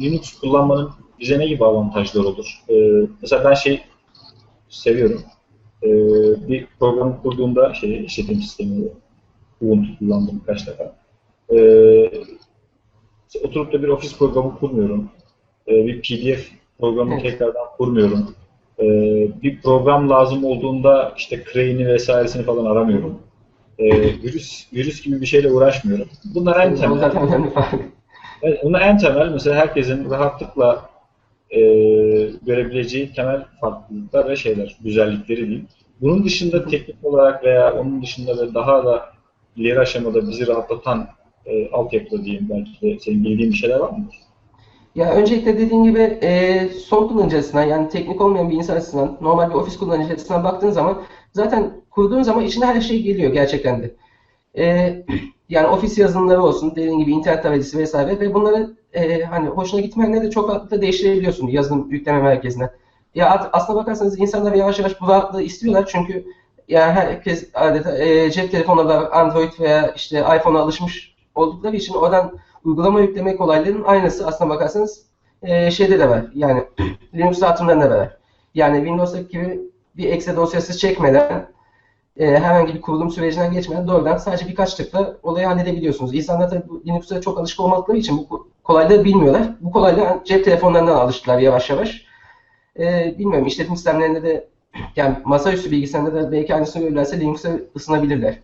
Linux kullanmanın bize ne gibi avantajları olur? Ee, mesela ben şey seviyorum. Ee, bir program kurduğumda şey işletim sistemi Ubuntu kullandım birkaç defa. Ee, oturup da bir ofis programı kurmuyorum. Ee, bir PDF programı Evet. tekrardan kurmuyorum. Ee, bir program lazım olduğunda işte Crane'i vesairesini falan aramıyorum. Ee, virüs virüs gibi bir şeyle uğraşmıyorum. Bunlar en O Evet, bunlar en temel mesela herkesin rahatlıkla e, görebileceği temel farklılıklar ve şeyler, güzellikleri diyeyim. Bunun dışında teknik olarak veya onun dışında ve daha da ileri aşamada bizi rahatlatan e, altyapıda diyeyim belki de senin bildiğin bir şeyler var mı? Ya öncelikle dediğim gibi e, son kullanıcı açısından yani teknik olmayan bir insan açısından normal bir ofis kullanıcı açısından baktığın zaman zaten kurduğun zaman içine her şey geliyor gerçekten de. E, yani ofis yazılımları olsun dediğim gibi internet tarayıcısı vesaire ve bunları e, hani hoşuna gitmeyenleri de çok rahatlıkla değiştirebiliyorsun yazılım yükleme merkezine. Ya aslına bakarsanız insanlar yavaş yavaş bu rahatlığı istiyorlar çünkü yani herkes adeta e, cep telefonuna Android veya işte iPhone'a alışmış oldukları için oradan uygulama yükleme kolaylığının aynısı aslına bakarsanız e, şeyde de var. Yani Linux dağıtımlarında da var. Yani Windows'daki gibi bir exe dosyası çekmeden e, herhangi bir kurulum sürecinden geçmeden doğrudan sadece birkaç tıkla olayı halledebiliyorsunuz. İnsanlar tabii Linux'a çok alışık olmadıkları için bu kolaylığı bilmiyorlar. Bu kolaylığı cep telefonlarından alıştılar yavaş yavaş. E, bilmiyorum işletim sistemlerinde de yani masaüstü bilgisayarında da belki aynısını görürlerse Linux'a ısınabilirler.